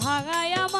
ভাগায় আমার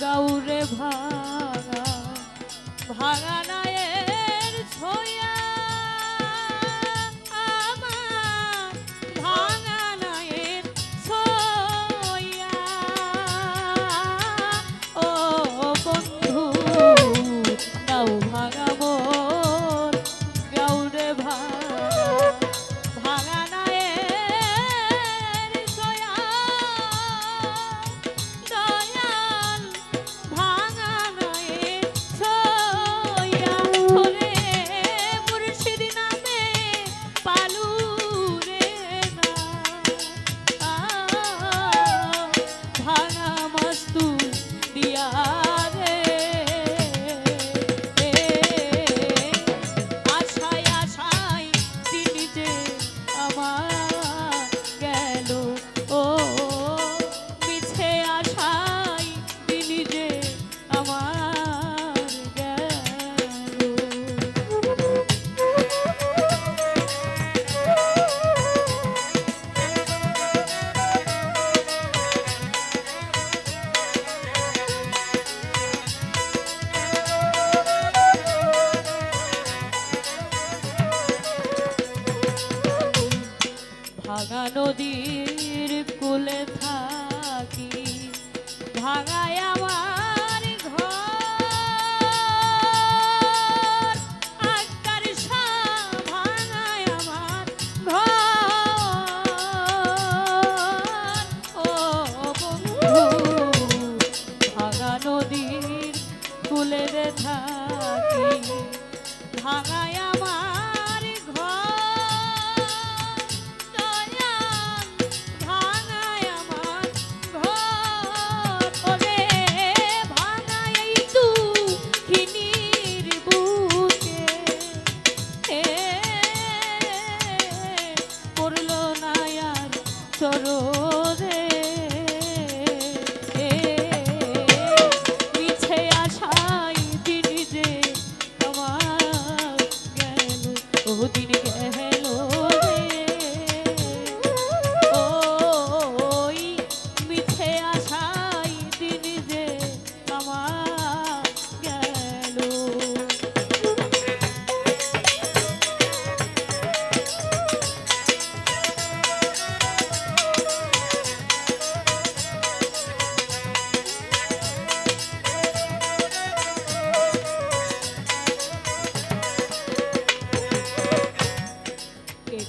গৌরে ভাঙা ভাঙা ভাঙা নদীর কুলে থাকি ভাগায়া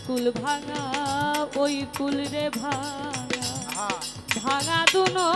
কুল ভাঙা ওই কুল রে ভাঙা। ভাঙা দুনো